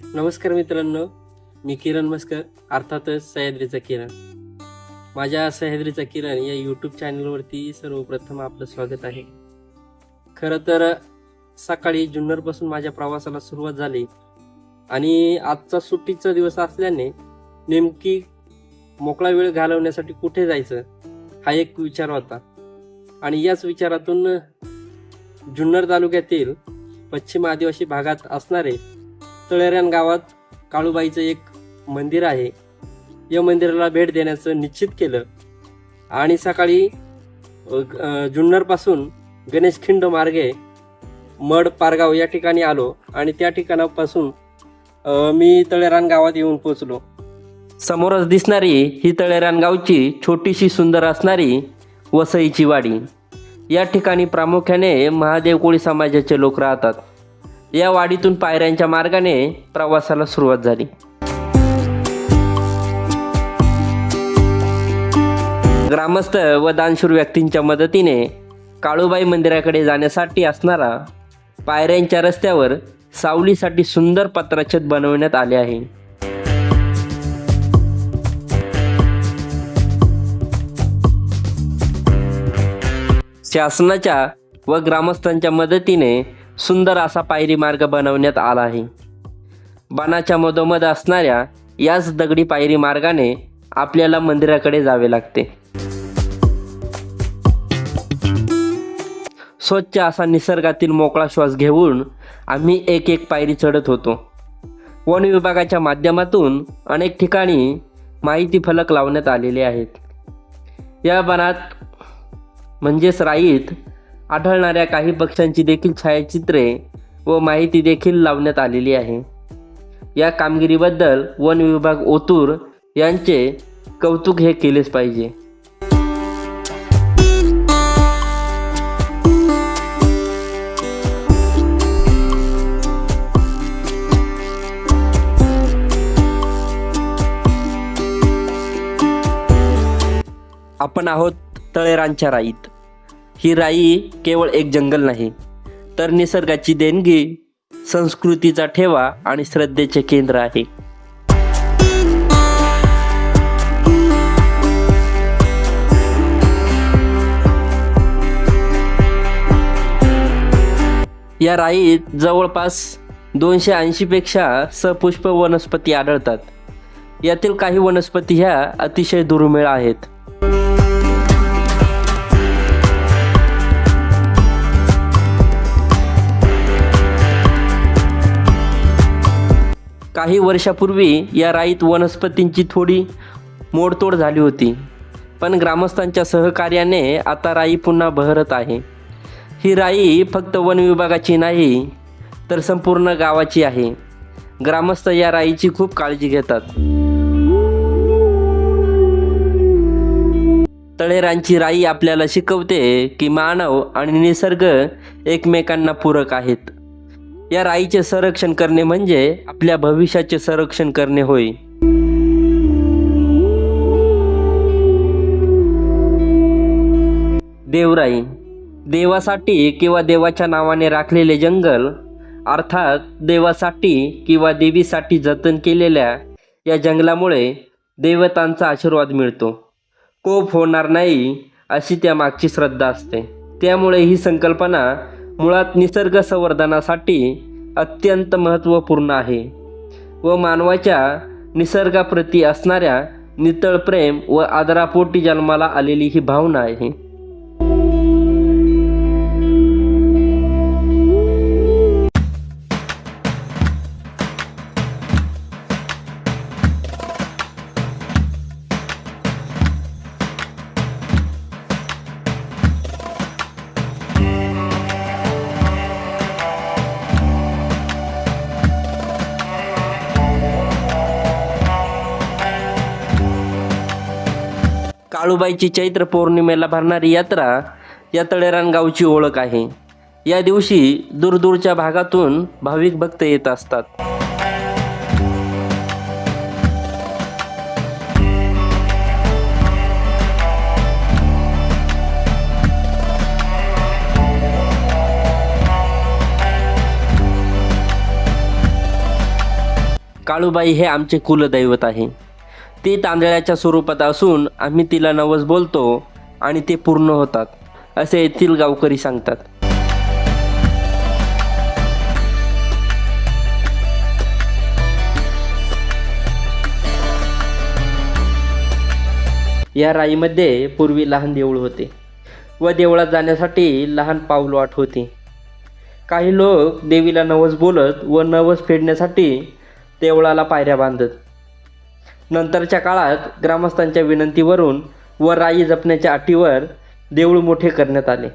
नमस्कार मित्रांनो मी किरण मस्कर अर्थातच सह्याद्रीचा किरण. माझ्या सह्याद्रीचा किरण या यूट्यूब चॅनलवरती सर्वप्रथम आपलं स्वागत आहे. खरं तर सकाळी जुन्नरपासून माझ्या प्रवासाला सुरुवात झाली आणि आजचा सुट्टीचा दिवस असल्याने नेमकी मोकळा वेळ घालवण्यासाठी कुठे जायचं हा एक विचार होता. आणि याच विचारातून जुन्नर तालुक्यातील पश्चिम आदिवासी भागात असणारे तळेऱ्यान गावात काळूबाईचं एक मंदिर आहे. या मंदिराला भेट देण्याचं निश्चित केलं. आणि सकाळी जुन्नरपासून गणेशखिंड मार्गे मड पारगाव या ठिकाणी आलो. आणि त्या ठिकाणापासून मी तळेरान गावात येऊन पोचलो समोरच दिसणारी ही तळेरान गावची छोटीशी सुंदर असणारी वसईची वाडी. या ठिकाणी प्रामुख्याने महादेव कोळी समाजाचे लोक राहतात. या वाडीतून पायऱ्यांच्या मार्गाने प्रवासाला सुरुवात झाली. ग्रामस्थ व दानशूर व्यक्तींच्या मदतीने काळूबाई मंदिराकडे जाण्यासाठी असणारा पायऱ्यांच्या रस्त्यावर सावलीसाठी सुंदर पत्राछत बनवण्यात आले आहे. शासनाच्या व ग्रामस्थांच्या मदतीने सुंदर असा पायरी मार्ग बनवण्यात आला आहे. बनाच्या मधोमध असणाऱ्या याच दगडी पायरी मार्गाने आपल्याला मंदिराकडे जावे लागते. स्वच्छ असा निसर्गातील मोकळा श्वास घेऊन आम्ही एक एक पायरी चढत होतो. वन विभागाच्या माध्यमातून अनेक ठिकाणी माहिती फलक लावण्यात आलेले आहेत. या वनात म्हणजेच राईत आढळणाऱ्या काही पक्ष्यांची देखील छायाचित्रे व माहिती देखील लावण्यात आलेली आहे. या कामगिरीबद्दल वन विभाग ओतूर यांचे कौतुक हे केलेच पाहिजे. आपण आहोत तळेरांच्या राईत. ही राई केवळ एक जंगल नाही तर निसर्गाची देणगी संस्कृतीचा ठेवा आणि श्रद्धेचे केंद्र आहे. या राईत जवळपास दोनशे ऐंशीपेक्षा सपुष्प वनस्पती आढळतात. यातील काही वनस्पती ह्या अतिशय दुर्मिळ आहेत. काही वर्षापूर्वी या राईत वनस्पतींची थोडी मोडतोड झाली होती. पण ग्रामस्थांच्या सहकार्याने आता राई पुन्हा बहरत आहे. ही राई फक्त वन विभागाची नाही तर संपूर्ण गावाची आहे. ग्रामस्थ या राईची खूप काळजी घेतात. तळेरांची राई आपल्याला शिकवते की मानव आणि निसर्ग एकमेकांना पूरक आहेत. या राईचे संरक्षण करणे म्हणजे आपल्या भविष्याचे संरक्षण करणे होय. देवराई देवासाठी किंवा देवाच्या नावाने राखलेले जंगल अर्थात देवासाठी किंवा देवीसाठी जतन केलेल्या या जंगलामुळे देवतांचा आशीर्वाद मिळतो. कोप होणार नाही अशी त्यामागची श्रद्धा असते. त्यामुळे ही संकल्पना मुळात निसर्ग संवर्धनासाठी अत्यंत महत्त्वपूर्ण आहे व मानवाच्या निसर्गाप्रती असणाऱ्या नितळ प्रेम व आदरापोटी जन्माला आलेली ही भावना आहे. काळूबाईची चैत्र पौर्णिमेला भरणारी यात्रा या तळेरान गावची ओळख आहे. या दिवशी दूरदूरच्या भागातून भाविक भक्त येत असतात. काळूबाई हे आमचे कुलदैवत आहे. ते तांदळाच्या स्वरूपात असून आम्ही तिला नवस बोलतो आणि ते पूर्ण होतात असे येथील गावकरी सांगतात. या राईमध्ये पूर्वी लहान देऊळ होते व देवळात जाण्यासाठी लहान पाऊलवाट होती. काही लोक देवीला नवस बोलत व नवस फेडण्यासाठी देवळाला पायऱ्या बांधत. नंतरच्या काळात ग्रामस्थांच्या विनंतीवरून व राई जपण्याच्या अटीवर देऊळ मोठे करण्यात आले.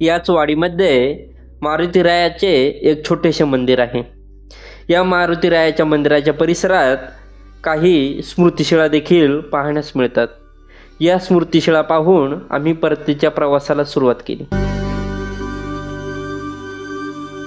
याच वाडीमध्ये मारुतीरायाचे एक छोटेसे मंदिर आहे. या मारुतीरायाच्या मंदिराच्या परिसरात काही स्मृतिशिळा देखील पाहण्यास मिळतात. या स्मृतिशिळा पाहून आम्ही परतीच्या प्रवासाला सुरुवात केली.